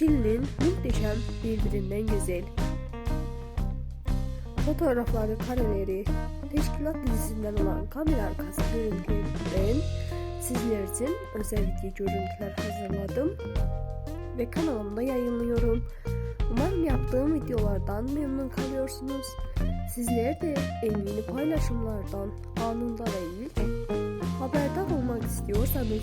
İkilinin muhteşem birbirinden güzel fotoğrafları, kareleri, teşkilat dizisinden olan kamera arkası görüntülerinden sizler için özel video görüntüler hazırladım ve kanalımda yayınlıyorum. Umarım yaptığım videolardan memnun kalıyorsunuz. Sizler de en yeni paylaşımlardan anında ve ilk haberdar olmak istiyorsanız